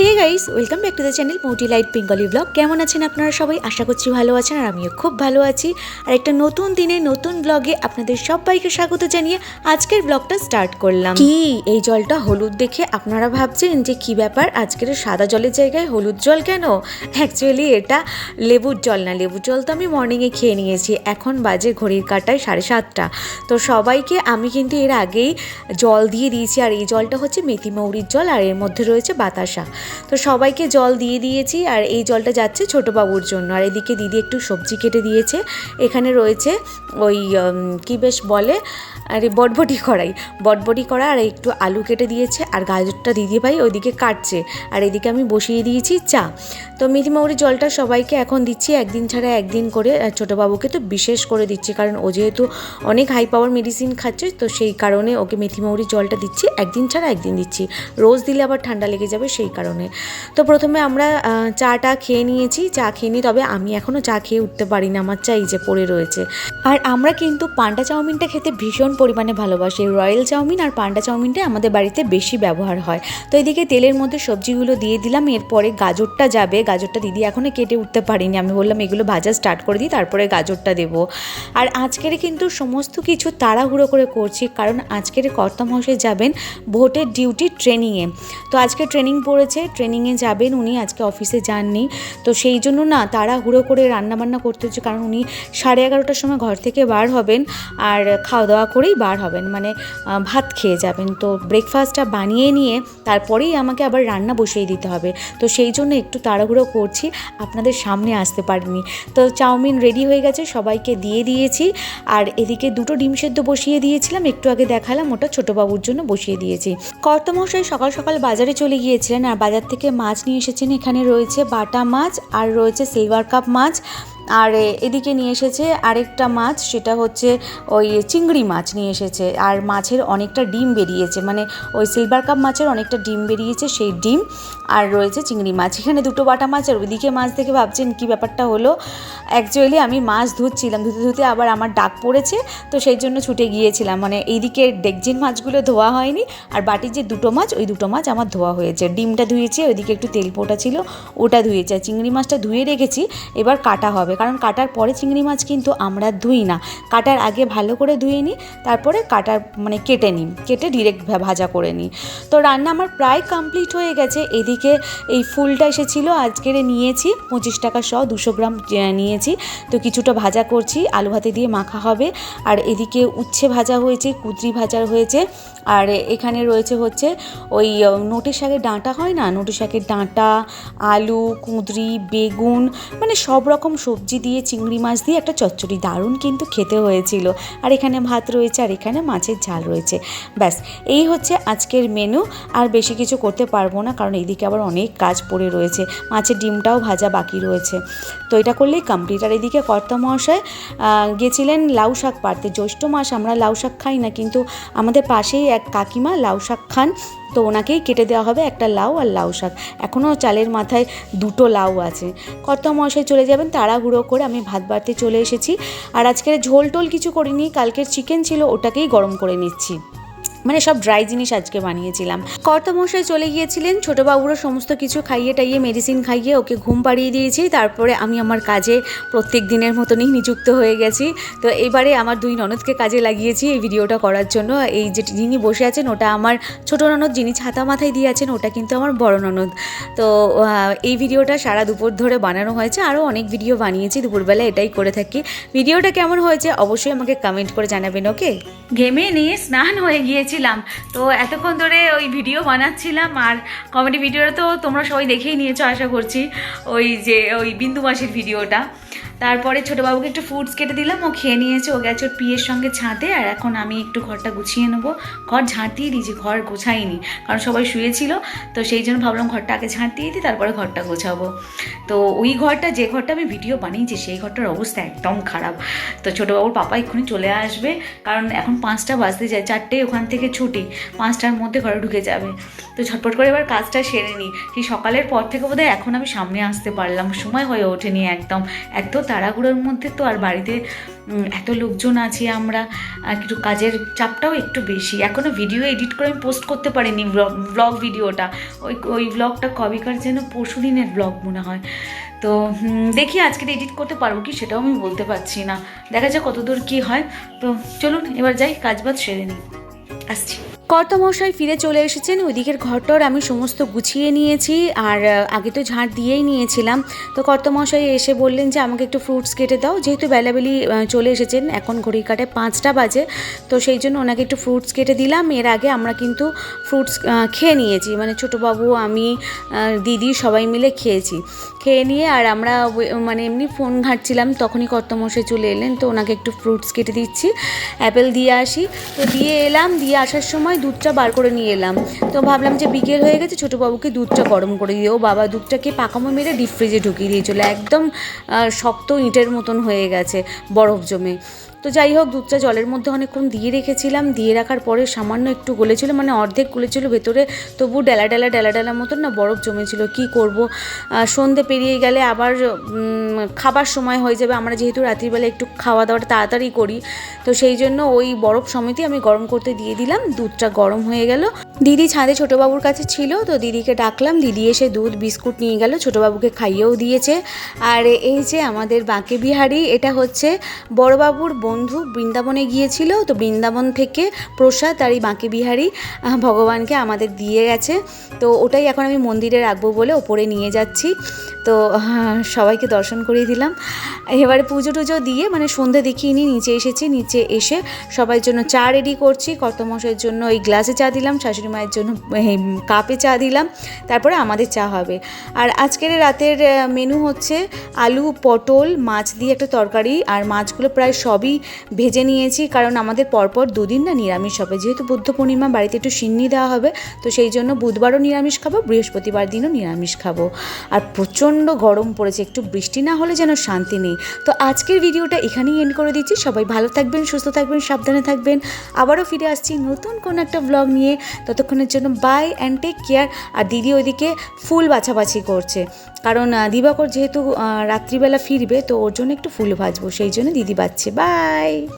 Hey guys welcome back to the channel Moti light Bengali vlog কেমন আছেন আপনারা সবাই? আশা করছি ভালো আছেন আর আমিও খুব ভালো আছি। আর একটা নতুন দিনে নতুন ব্লগে আপনাদের সবাইকে স্বাগত জানিয়ে আজকের ব্লগটা স্টার্ট করলাম। কি? এই জলটা হলুদ দেখে আপনারা ভাবছেন যে কি ব্যাপার? আজকের সাদা জলের জায়গায় হলুদ জল কেন? অ্যাকচুয়ালি এটা লেবুর জল না। লেবুর জল তো আমি মর্নিংয়ে খেয়ে নিয়েছি। এখন বাজে ঘড়ির কাটায় সাড়ে সাতটা। তো সবাইকে আমি কিন্তু এর আগেই জল দিয়ে দিয়েছি। আর এই জলটা হচ্ছে মেথি মৌরির জল আর এর মধ্যে রয়েছে বাতাসা। তো সবাইকে জল দিয়ে দিয়েছি আর এই জলটা যাচ্ছে ছোটোবাবুর জন্য। আর এদিকে দিদি একটু সবজি কেটে দিয়েছে। এখানে রয়েছে ওই কি বেশ বলে? আরে, বটবটি কড়াই। বটবটি করা আর একটু আলু কেটে দিয়েছে আর গাজরটা দিদি ভাই ওইদিকে কাটছে। আর এদিকে আমি বসিয়ে দিয়েছি চা। তো মিথিমৌরি জলটা সবাইকে এখন দিচ্ছি। একদিন ছাড়া একদিন করে ছোটোবাবুকে তো বিশেষ করে দিচ্ছি। কারণ ও যেহেতু অনেক হাই পাওয়ার মেডিসিন খাচ্ছে, তো সেই কারণে ওকে মেথিমৌরি জলটা দিচ্ছি। একদিন ছাড়া একদিন দিচ্ছি। রোজ দিলে আবার ঠান্ডা লেগে যাবে, সেই কারণে। তো প্রথমে আমরা চাটা খেয়ে নিয়েছি, চা খেয়ে নিই তবে আমি এখনও চা খেয়ে উঠতে পারি না আমার চা এই যে পড়ে রয়েছে। আর আমরা কিন্তু পান্ডা চাউমিনটা খেতে ভীষণ পরিমাণে ভালোবাসি। রয়্যাল চাউমিন আর পান্ডা চাউমিনটা আমাদের বাড়িতে বেশি ব্যবহার হয়। তো এদিকে তেলের মধ্যে সবজিগুলো দিয়ে দিলাম, এরপরে গাজরটা যাবে। গাজরটা দিদি এখনও কেটে উঠতে পারিনি, আমি বললাম এগুলো ভাজা স্টার্ট করে দিই, তারপরে গাজরটা দেবো। আর আজকের কিন্তু সমস্ত কিছু তাড়াহুড়ো করে করছি, কারণ আজকের কর্তামশাই যাবেন ভোটের ডিউটি ট্রেনিংয়ে তো আজকে ট্রেনিং পড়েছে ট্রেনিংয়ে যাবেন, উনি আজকে অফিসে যাননি। তো সেই জন্য না, তাড়াহুড়ো করে রান্নাবান্না করতে হচ্ছে, কারণ উনি সাড়ে এগারোটার সময় ঘর থেকে বার হবেন আর খাওয়া দাওয়া করেই বার হবেন মানে ভাত খেয়ে যাবেন। তো ব্রেকফাস্টটা বানিয়ে নিয়ে তারপরেই আমাকে আবার রান্না বসিয়ে দিতে হবে। তো সেই জন্য একটু তাড়াহুড়ো করছি, আপনাদের সামনে আসতে পারিনি। তো চাউমিন রেডি হয়ে গেছে, সবাইকে দিয়ে দিয়েছি। আর এদিকে দুটো ডিম সেদ্ধ বসিয়ে দিয়েছিলাম, একটু আগে দেখালাম, ওটা ছোটোবাবুর জন্য বসিয়ে দিয়েছি। কর্তমশাই সকাল সকাল বাজারে চলে গিয়েছিলেন, আর বাজার থেকে মাছ নিয়ে এসেছেন। এখানে রয়েছে বাটা মাছ আর রয়েছে সিলভার কাপ মাছ। আর এদিকে নিয়ে এসেছে আরেকটা মাছ, সেটা হচ্ছে ওই চিংড়ি মাছ নিয়ে এসেছে। আর মাছের অনেকটা ডিম বেরিয়েছে মানে ওই সিলভার কাপ মাছের অনেকটা ডিম বেরিয়েছে সেই ডিম, আর রয়েছে চিংড়ি মাছ। এখানে দুটো বাটা মাছ, আর ওইদিকে মাছ দেখে ভাবছেন কি ব্যাপারটা হলো। অ্যাকচুয়ালি আমি মাছ ধুচ্ছিলাম, ধুতে ধুতে আবার আমার ডাক পড়েছে, তো সেই জন্য ছুটে গিয়েছিলাম। মানে এইদিকে ডেকজিন মাছগুলো ধোয়া হয়নি, আর বাটির যে দুটো মাছ, ওই দুটো মাছ আমার ধোয়া হয়েছে। ডিমটা ধুয়েছি, ওইদিকে একটু তেল পোটা ছিল, ওটা ধুয়েছে। আর চিংড়ি মাছটা ধুয়ে রেখেছি, এবার কাটা হবে। কারণ কাটার পরে চিংড়ি মাছ কিন্তু আমরা ধুই না। কাটার আগে ভালো করে ধুয়ে নিই তারপরে কাটার মানে কেটে নিই কেটে ডিরেক্ট ভাজা করে নিই। তো রান্না আমার প্রায় কমপ্লিট হয়ে গেছে। এদিকে এই ফুলটা এসেছিল আজকের নিয়েছি পঁচিশ টাকা শ দুশো গ্রাম নিয়েছি। তো কিছুটা ভাজা করছি আলু ভাতে দিয়ে মাখা হবে। আর এদিকে উচ্ছে ভাজা হয়েছে কুদরি ভাজা হয়েছে। আর এখানে রয়েছে হচ্ছে ওই আহ, নোটে শাকের ডাঁটা হয় না? নোটে শাকের ডাঁটা আলু কুঁদরি বেগুন মানে সব রকম সবজি দিয়ে, চিংড়ি মাছ দিয়ে একটা চচ্চড়ি। দারুণ কিন্তু খেতে হয়েছিল। আর এখানে ভাত রয়েছে আর এখানে মাছের ঝাল রয়েছে। ব্যাস, এই হচ্ছে আজকের মেনু আর বেশি কিছু করতে পারব না, কারণ এইদিকে আবার অনেক কাজ পড়ে রয়েছে। মাছের ডিমটাও ভাজা বাকি রয়েছে। তো এটা করলেই কমপ্লিট আর এদিকে কর্তা মহাশয় গেছিলেন লাউ শাক পাড়তে। জ্যৈষ্ঠ মাস আমরা লাউ শাক খাই না, কিন্তু আমাদের পাশেই এক কাকিমা লাউ শাক খান। তো ওনাকেই কেটে দেওয়া হবে একটা লাউ আর লাউ শাক। এখনও চালের মাথায় দুটো লাউ আছে। কর্তা মশাই চলে যাবেন তাড়াহুড়ো করে আমি ভাত বাড়তে চলে এসেছি। আর আজকের ঝোল টোল কিছু করিনি, কালকের চিকেন ছিল, ওটাকেই গরম করে নিচ্ছি। মানে সব ড্রাই জিনিস আজকে বানিয়েছিলাম। কর্তমশাই চলে গিয়েছিলেন, ছোটোবাবুরও সমস্ত কিছু খাইয়ে টাইয়ে মেডিসিন খাইয়ে ওকে ঘুম পাড়িয়ে দিয়েছি। তারপরে আমি আমার কাজে প্রত্যেক দিনের মতনই নিযুক্ত হয়ে গেছি। তো এবারে আমার দুই ননদকে কাজে লাগিয়েছি এই ভিডিওটা করার জন্য। এই যে যিনি বসে আছেন, ওটা আমার ছোটো ননদ, যিনি ছাতা মাথায় দিয়ে আছেন, ওটা কিন্তু আমার বড় ননদ। তো এই ভিডিওটা সারা দুপুর ধরে বানানো হয়েছে। আরও অনেক ভিডিও বানিয়েছি, দুপুরবেলা এটাই করে থাকি। ভিডিওটা কেমন হয়েছে অবশ্যই আমাকে কমেন্ট করে জানাবেন ওকে ঘেমে নিয়ে স্নান হয়ে গিয়েছিলাম তো এতক্ষণ ধরে ওই ভিডিও বানাচ্ছিলাম আর কমেডি ভিডিওটা তো তোমরা সবাই দেখেই নিয়েছো, আশা করছি। ওই যে, ওই বিন্দু মাসির ভিডিওটা তারপরে ছোটো বাবুকে একটু ফ্রুটস কেটে দিলাম, ও খেয়ে নিয়েছে, ও গেছে ওর পিয়ের সঙ্গে ছাদে, আর এখন আমি একটু ঘরটা গুছিয়ে নেব। ঘর ঝাঁট দিয়ে দিয়েছি, ঘর গোছাইনি, কারণ সবাই শুয়েছিল, তো সেই জন্য ভাবলাম ঘরটা আগে ঝাঁট দিয়ে দিই, তারপরে ঘরটা গোছাবো। তো ওই ঘরটা, যে ঘরটা আমি ভিডিও বানিয়েছি, সেই ঘরটার অবস্থা একদম খারাপ। তো ছোটোবাবুর পাপা এক্ষুনি চলে আসবে, কারণ এখন পাঁচটা বাজতে যায়, চারটে ওখান থেকে ছুটি, পাঁচটার মধ্যে ঘরে ঢুকে যাবে। তো ঝটপট করে এবার কাজটা সেরে নিই সেই সকালের পর থেকে বোধহয় এখন আমি সামনে আসতে পারলাম, সময় হয়ে ওঠেনি একদম, এত তাড়াহুড়োর মধ্যে তো আর বাড়িতে এত লোকজন আছি আমরা একটু কাজের চাপটাও একটু বেশি। এখনও ভিডিও এডিট করে আমি পোস্ট করতে পারিনি ব্লগ ভিডিওটা ওই ওই ব্লগটা কবেকার যেন পরশু দিনের ব্লগ মনে হয়। তো দেখি আজকে এডিট করতে পারব কি সেটাও আমি বলতে পারছি না। দেখা যাক কতদূর কী হয়। তো চলুন, এবার যাই, কাজ বাজ সেরে নিই। আসছি। কর্তামশাই ফিরে চলে এসেছেন, ওইদিকের ঘরটর আমি সমস্ত গুছিয়ে নিয়েছি আর আগে তো ঝাঁট দিয়েই নিয়েছিলাম। তো কর্তামশাই এসে বললেন যে আমাকে একটু ফ্রুটস কেটে দাও, যেহেতু বেলাবেলি চলে এসেছেন, এখন ঘড়ি কাটে পাঁচটা বাজে, তো সেই জন্য ওনাকে একটু ফ্রুটস কেটে দিলাম। এর আগে আমরা কিন্তু ফ্রুটস খেয়ে নিয়েছি মানে ছোটোবাবু, আমি দিদি সবাই মিলে খেয়েছি। খেয়ে নিয়ে আর আমরা মানে এমনি ফোন ঘাঁটছিলাম, তখনই কর্তামশাই চলে এলেন, তো ওনাকে একটু ফ্রুটস কেটে দিচ্ছি অ্যাপেল দিয়ে আসি। তো দিয়ে এলাম, দিয়ে আসার সময় দুধটা বার করে নিয়ে এলাম। তো ভাবলাম যে বিকেল হয়ে গেছে, ছোটোবাবুকে দুধটা গরম করে দিয়ে ও বাবা দুধটাকে পাকামো মেরে ডিপ ফ্রিজে ঢুকিয়ে দিয়েছিলো। একদম শক্ত ইঁটের মতন হয়ে গেছে, বরফ জমে। তো যাই হোক, দুধটা জলের মধ্যে অনেকক্ষণ দিয়ে রেখেছিলাম। দিয়ে রাখার পরে সামান্য একটু গলেছিল মানে অর্ধেক গলেছিল ভেতরে। তবু ডেলা ডেলা ডেলা ডেলা মতন না বরফ জমেছিল। কি করব? সন্ধে পেরিয়ে গেলে আবার খাবার সময় হয়ে যাবে। আমরা যেহেতু রাত্রিবেলা একটু খাওয়া দাওয়াটা তাড়াতাড়ি করি, তো সেই জন্য ওই বরফ সমেতই আমি গরম করতে দিয়ে দিলাম। দুধটা গরম হয়ে গেল। দিদি ছাদে ছোটোবাবুর কাছে ছিল, তো দিদিকে ডাকলাম। দিদি এসে দুধ, বিস্কুট নিয়ে গেল। ছোটোবাবুকে খাইয়েও দিয়েছে। আর এই যে আমাদের বাঁকে বিহারি এটা হচ্ছে বড়বাবুর বন্ধু বৃন্দাবনে গিয়েছিল, তো বৃন্দাবন থেকে প্রসাদ আর এই বাঁকে বিহারি ভগবানকে আমাদের দিয়ে গেছে। তো ওটাই এখন আমি মন্দিরে রাখব বলে ওপরে নিয়ে যাচ্ছি। তো সবাইকে দর্শন করিয়ে দিলাম। এবারে পুজো টুজো দিয়ে মানে সন্ধে দেখিয়ে নিয়ে নিচে এসেছি, নিচে এসে সবার জন্য চা রেডি করছি। কর্তমশাইয়ের জন্য ওই গ্লাসে চা দিলাম, শাশুড়ি মায়ের জন্য কাপে চা দিলাম। তারপরে আমাদের চা হবে। আর আজকের রাতের মেনু হচ্ছে আলু, পটল, মাছ দিয়ে একটা তরকারি। আর মাছগুলো প্রায় সবই ভেজে নিয়েছি, কারণ আমাদের পরপর দুদিন না নিরামিষ হবে। যেহেতু বুদ্ধ পূর্ণিমা, বাড়িতে একটু সিন্নি দেওয়া হবে, তো সেই জন্য বুধবারও নিরামিষ খাব, বৃহস্পতিবার দিনও নিরামিষ খাব। আর প্রচণ্ড গরম পড়েছে, একটু বৃষ্টি না হলে যেন শান্তি নেই। তো আজকের ভিডিওটা এখানেই এন্ড করে দিচ্ছি। সবাই ভালো থাকবেন, সুস্থ থাকবেন, সাবধানে থাকবেন। আবারও ফিরে আসছি নতুন কোনো একটা ব্লগ নিয়ে। ততক্ষণের জন্য বাই অ্যান্ড টেক কেয়ার আর দিদি ওইদিকে ফুল বাছাবাছি করছে। কারণ দিবাকর যেহেতু রাত্রিবেলা ফিরবে, তো ওর জন্য একটু ফুল ভাজবো। সেই জন্য দিদি বাচ্ছে বাই